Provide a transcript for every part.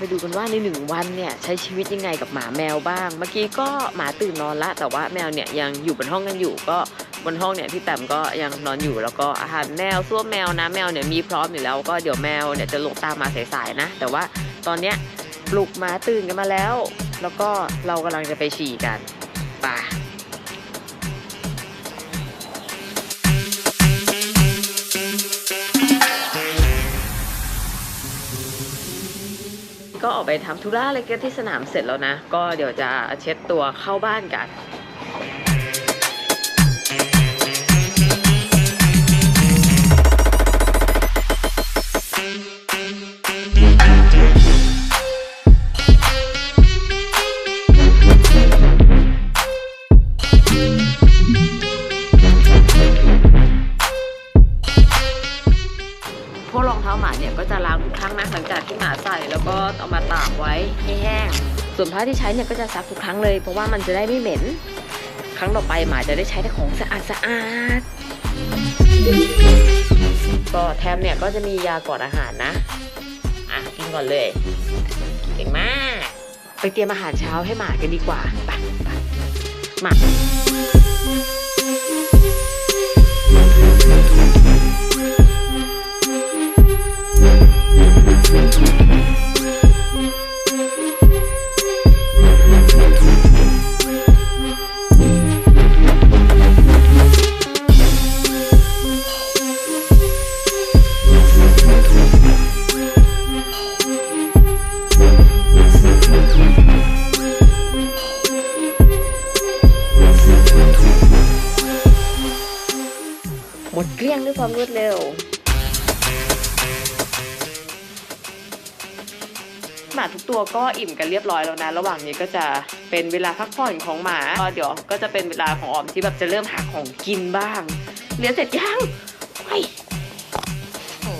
ไปดูกันว่าในหนึ่งวันเนี่ยใช้ชีวิตยังไงกับหมาแมวบ้าง เมื่อกี้ก็หมาตื่นนอนละ แต่ว่าแมวเนี่ยยังอยู่บนห้องกันอยู่ก็บนห้องเนี่ยพี่แต้มก็ยังนอนอยู่แล้วก็อาหารแมวส้วมแมวนะแมวเนี่ยมีพร้อมอยู่แล้วก็เดี๋ยวแมวเนี่ยจะลงตามมาสายๆนะ แต่ว่าตอนเนี้ยปลุกหมาตื่นกันมาแล้ว แล้วก็เรากำลังจะไปฉี่กันไป่ะ ก็ออกไปทำธุระอะไรกันที่สนามเสร็จแล้วนะ ก็เดี๋ยวจะเช็ดตัวเข้าบ้านกัน ครั้นะหลังจากที่หมาใส่แล้วก็เอามาตากไว้ให้แห้ง ส่วนผ้าที่ใช้เนี่ยก็จะซักทุกครั้งเลย เพราะว่ามันจะได้ไม่เหม็น ครั้งต่อไปหมาจะได้ใช้แต่ของสะอาดสะอาดก็แทมเนี่ยก็จะมียาก่อนอาหารนะ อะกินก่อนเลย เก่งมาก ไปเตรียมอาหารเช้าให้หมากันดีกว่า ไปไปหมา ดเกลี้ยงด้วยความรวดเร็ว หมาทุกตัวก็อิ่มกันเรียบร้อยแล้วนะ ระหว่างนี้ก็จะเป็นเวลาพักผ่อนของหมาก็เดี๋ยวก็จะเป็นเวลาของออมที่แบบจะเริ่มหาของกินบ้างเรียนเสร็จยังโอ้ยโอ้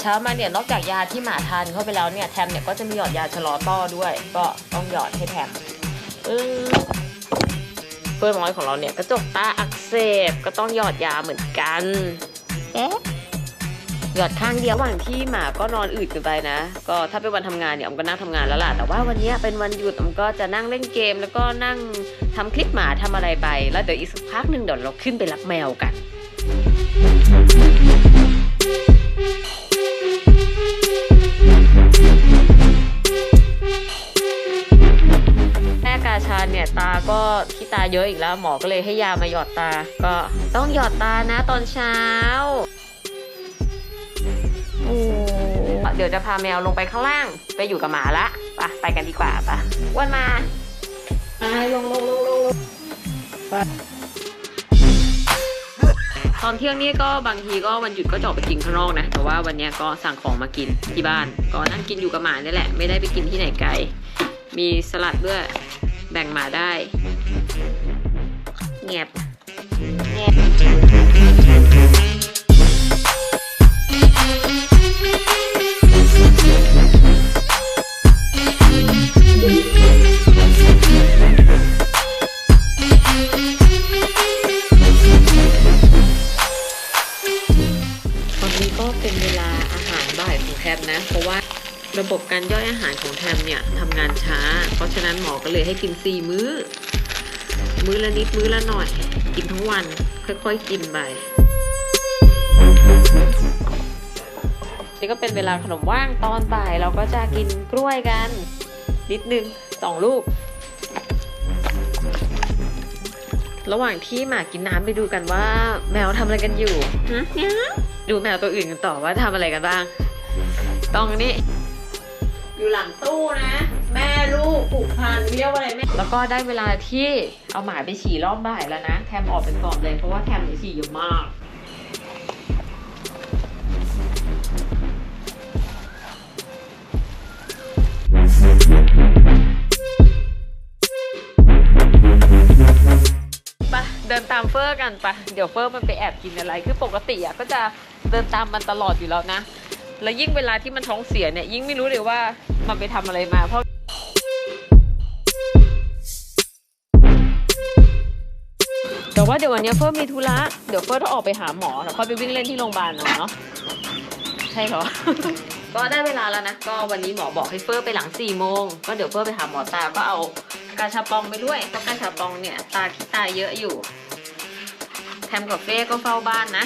เช้ามาเนี่ยนอกจากยาที่หมาทานเข้าไปแล้วเนี่ยแทมเนี่ยก็จะมีหยอดยาชะลอต้อด้วย ก็ต้องหยอดให้แทมเออเพื่อนน้อยของเราเนี่ยกระจกตาอักเสบก็ต้องหยอดยาเหมือนกัน เอ๊ะหยอดข้างเดียวระหว่างที่หมาก็นอนอืดกันไปนะ ก็ถ้าเป็นวันทำงานเนี่ยอมก็นั่งทำงานแล้วล่ะ แต่ว่าวันนี้เป็นวันหยุดอมก็จะนั่งเล่นเกม แล้วก็นั่งทำคลิปหมาทำอะไรไป แล้วเดี๋ยวอีกสักพักหนึ่งเดี๋ยวเราขึ้นไปรับแมวกัน ตาก็ที่ตาเยอะอีกแล้วหมอก็เลยให้ยามาหยอดตา ก็ต้องหยอดตานะตอนเช้าโอ้เดี๋ยวจะพาแมวลงไปข้างล่าง ไปอยู่กับหมาละไปไปกันดีกว่าปะอ้วันมาไปลงลงลงลงลงไปตอนเที่ยงนี่ก็บางทีก็วันหยุดก็จะออกไปกินข้างนอกนะ แต่ว่าวันเนี้ยก็สั่งของมากินที่บ้าน ก็นั่งกินอยู่กับหมานี่แหละ ไม่ได้ไปกินที่ไหนไกล มีสลัดด้วย แบ่งหมาได้ เงียบ ฉะนั้นหมอก็เลยให้กินสี่มื้อ มื้อละนิดมื้อละหน่อย กินทั้งวัน ค่อยๆกินไปนี่ก็เป็นเวลาขนมว่างตอนบ่ายเราก็จะกินกล้วยกัน นิดนึงสองลูก ระหว่างที่หมากินน้ำไปดูกันว่าแมวทำอะไรกันอยู่ฮะดูแมวตัวอื่นกันต่อว่าทำอะไรกันบ้าง ต้องนี่อยู่หลังตู้นะ แม่ลูกผูกพันเรียกว่าอะไรแม่แล้วก็ได้เวลาที่เอาหมาไปฉี่รอบบ่ายแล้วนะ แทมออกไปก่อนเลยเพราะว่าแทมฉี่เยอะมากไปเดินตามเฟอร์กันไปเดี๋ยวเฟอร์มันไปแอบกินอะไร คือปกติอะก็จะเดินตามมันตลอดอยู่แล้วนะ แล้วยิ่งเวลาที่มันท้องเสียเนี่ยยิ่งไม่รู้เลยว่ามันไปทำอะไรมาเพราะ แต่ว่าเดี๋ยววันนี้เฟิร์สมีธุระเดี๋ยวเฟิร์สต้องออกไปหาหมอแล้วค่อยไปวิ่งเล่นที่โรงพยาบาลเอาเนาะใช่เหรอ ก็ได้เวลาแล้วนะ ก็วันนี้หมอบอกให้เฟิร์สไปหลัง4ี่โมงก็เดี๋ยวเฟิร์สไปหาหมอตาก็เอากาชาปองไปด้วยเพราะกาชาปองเนี่ยตาขี้ตาเยอะอยู่แทมกับเฟ่ก็เฝ้าบ้านนะ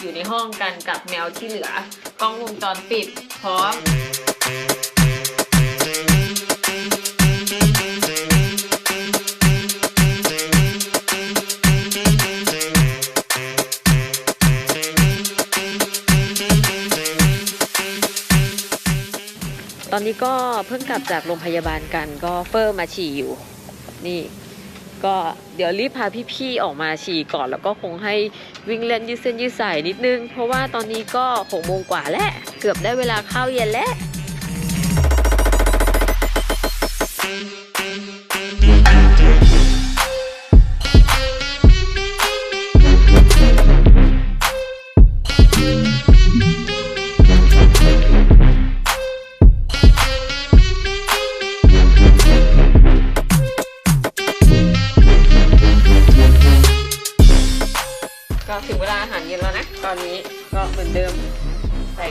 อยู่ในห้องกันกับแมวที่เหลือกล้องวงจรปิดพร้อม ตอนนี้ก็เพิ่งกลับจากโรงพยาบาลกันก็เฟอร์มาฉี่อยู่ นี่ ก็เดี๋ยวรีบพาพี่ๆออกมาฉี่ก่อนแล้วก็คงให้วิ่งเล่นยืดเส้นยืดสายนิดนึง เพราะว่าตอนนี้ก็หกโมงกว่าแล้วเกือบได้เวลาเข้าวเย็นแล้ว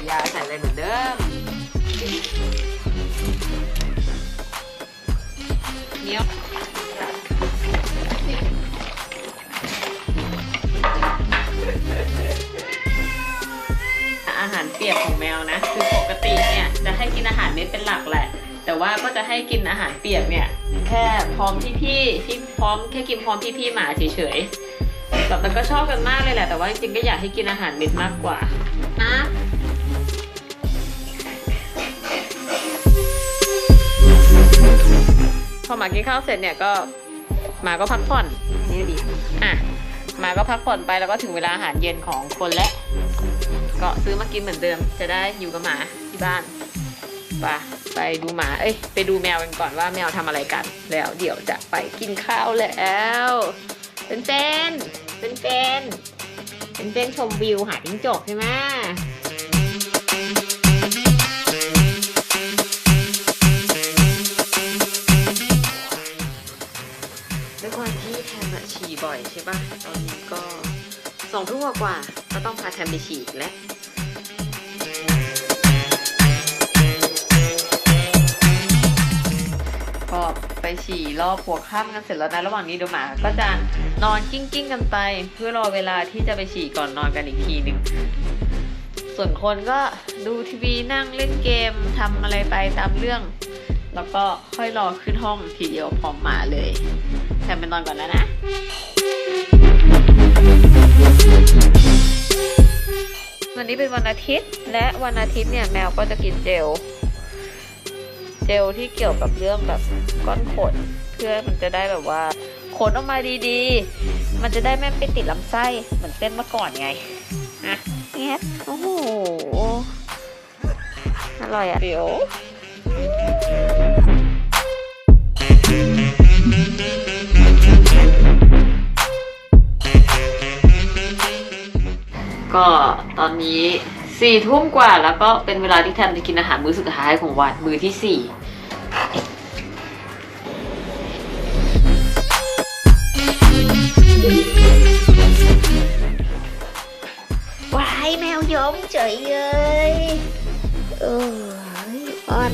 ยาใส่อะไรเหมือนเดิมเนี้ยอาหารเปียกของแมวนะ คือปกติเนี่ยจะให้กินอาหารเม็ดเป็นหลักแหละ แต่ว่าก็จะให้กินอาหารเปียกเนี่ยแค่พร้อมพี่ๆพี่พร้อมแค่กินพร้อมพี่ๆหมาเฉยๆแบบมันก็ชอบกันมากเลยแหละแต่ว่าจริงๆก็อยากให้กินอาหารเม็ดมากกว่านะ อหมากินข้าวเสร็จเนี่ยก็หมาก็พักผ่อนนี่ดีอะหมาก็พักผ่อนไปแล้วก็ถึงเวลาอาหารเย็นของคนและ ก็ซื้อมากินเหมือนเดิม จะได้อยู่กับหมาที่บ้านไปไปดูหมา เอ้ย ไปดูแมวกันก่อนว่าแมวทำอะไรกัน แล้วเดี๋ยวจะไปกินข้าวแล้วเป็นเต้นเป็นเต้นเป็นเต้นชมวิวหาจิ้งจกใช่ไหม ปะตอนนี้ก็สองทุ่มกว่าก็ต้องพาแทมไปฉีกแล้วก็ไปฉี่รอบหัวค่ำกันเสร็จแล้วนะระหว่างนี้ดี๋ยวหมาก็จะนอนกิ้งกิ้งกันไป เพื่อรอเวลาที่จะไปฉี่ก่อนนอนกันอีกทีหนึ่งส่วนคนก็ดูทีวีนั่งเล่นเกมทำอะไรไปตามเรื่อง แล้วก็ค่อยรอขึ้นห้องทีเดียวพร้อมหมาเลยแทมไปนอนก่อนแล้วนะ วันนี้เป็นวันอาทิตย์ และวันอาทิตย์เนี่ยแมวก็จะกินเจล เจลที่เกี่ยวกับเรื่องแบบก้อนขน เพื่อมันจะได้แบบว่าขนออกมาดีๆ มันจะได้ไม่ไปติดลำไส้เหมือนเต้นเมื่อก่อนไงอะแงะโอ้โหอร่อยอะเดี๋ยว ก็ตอนนี้สี่ทุ่มกว่าแล้วก็เป็นเวลาที่แทมจะกินอาหารมื้อสุดท้ายของวันมื้อที่สี่ว้ายแมวย้มเฉยเลยเอออ้อน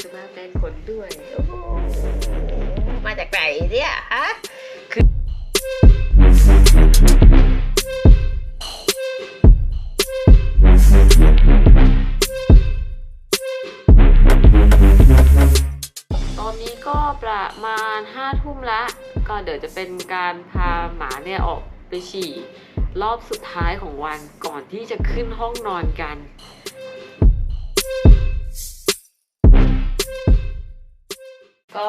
ที่อยากจะมาแปรงขนด้วย โอ้โห มาจากไหนเนี่ยฮะตอนนี้ก็ประมาณห้าทุ่มละ ก็เดี๋ยวจะเป็นการพาหมาเนี่ยออกไปฉี่ รอบสุดท้ายของวันก่อนที่จะขึ้นห้องนอนกัน ก็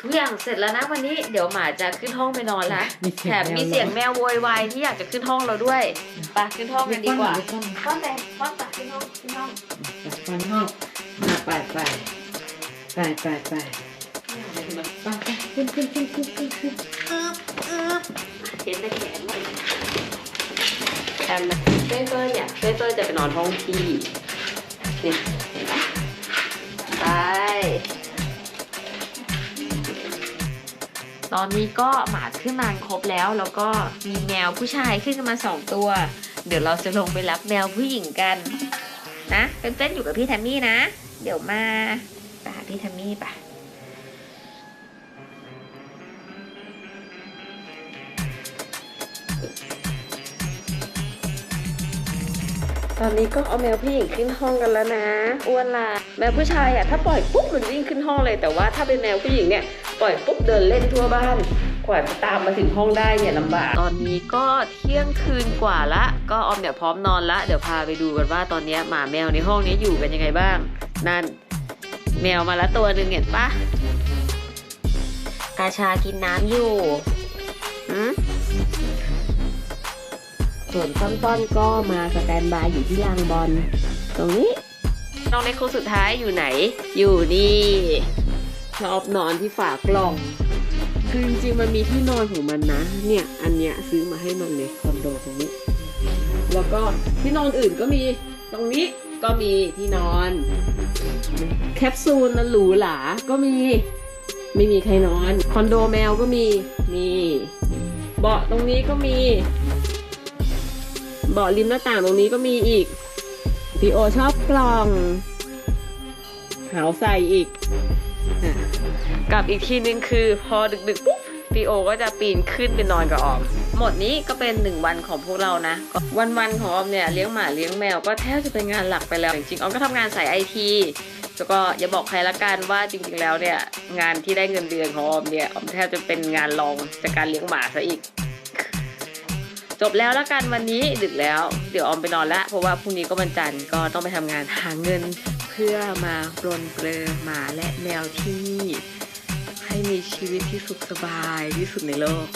ทุกอย่างเสร็จแล้วนะวันนี้เดี๋ยวหมาจะขึ้นห้องไปนอนแล้วมีเสีแถยงมแมวมีเสียงแมวโวยวายที่อยากจะขึ้นห้องเราด้วยไปขึ้นห้องกันดีกว่าเดี๋ยวห้องไหนห้องตักขึ้นห้องขึ้นห้องก่อนห้องมาไปไปไปไปไปไปไปขึ้นขึ้นขึ้นขึ้นขึ้นขึ้นเห็นแต่แขนเลยแอมนะเฟ้ยเฟ้ยเนี่ยเฟ้ยเฟ้ยจะไปนอนห้องพี่เนี่ย ตอนนี้ก็หมาขึ้นมาครบแล้ว แล้วก็มีแมวผู้ชายขึ้นมาสองตัว เดี๋ยวเราจะลงไปรับแมวผู้หญิงกันนะเป็นเต้นอยู่กับพี่แทมมี่นะ เดี๋ยวมาไปหาพี่แทมมี่ปะตอนนี้ก็เอาแมวผู้หญิงขึ้นห้องกันแล้วนะ อ้วนละ แมวผู้ชายอะถ้าปล่อยปุ๊บมันวิ่งขึ้นห้องเลย แต่ว่าถ้าเป็นแมวผู้หญิงเนี่ยปล่อยปุ๊บเดินเล่นทั่วบ้านกว่าจะตามมาถึงห้องได้เนี่ยลำบาก ตอนนี้ก็เที่ยงคืนกว่าละ ก็ออมเดี๋ยวพร้อมนอนละ เดี๋ยวพาไปดูกันว่าตอนเนี้ยหมาแมวในห้องนี้อยู่กันยังไงบ้าง นั่น แมวมาละตัวหนึ่งเห็นปะกาชากินน้ำอยู่หืมส่วนต้นต้นก็มาสแตนบายอยู่ที่ลานบอลตรงนี้ น้องในคนสุดท้ายอยู่ไหน อยู่นี่ชอบนอนที่ฝากล่อง คือจริงๆมันมีที่นอนของมันนะ เนี่ยอันเนี้ยซื้อมาให้มันเลยคอนโดตรงนี้ แล้วก็ที่นอนอื่นก็มีตรงนี้ก็มีที่นอน แคปซูลนั้นหรูหราก็มีไม่มีใครนอน คอนโดแมวก็มีมีเบาะตรงนี้ก็มี เบาะริมหน้าต่างตรงนี้ก็มีอีก พี่โอชอบกล่อง หาวใส่อีกอะกับอีกทีนึงคือพอดึกๆปุ๊บปีโอก็จะปีนขึ้นไปนอนกับออม หมดนี้ก็เป็นหนึ่งวันของพวกเรานะ วันๆของออมเนี่ยเลี้ยงหมาเลี้ยงแมวก็แทบจะเป็นงานหลักไปแล้ว จริงๆออมก็ทำงานสายไอทีแล้วก็อย่าบอกใครละกันว่าจริง ๆ แล้วเนี่ยงานที่ได้เงินเดือนของออมเนี่ยออมแทบจะเป็นงานรองจากการเลี้ยงหมาซะอีก จบแล้วละกันวันนี้ดึกแล้ว เดี๋ยวออมไปนอนละเพราะว่าพรุ่งนี้ก็วันจันทร์ก็ต้องไปทำงานหาเงิน เพื่อมาปลนเปลือหมาและแมวที่นี่ให้มีชีวิตที่สุขสบายที่สุดในโลก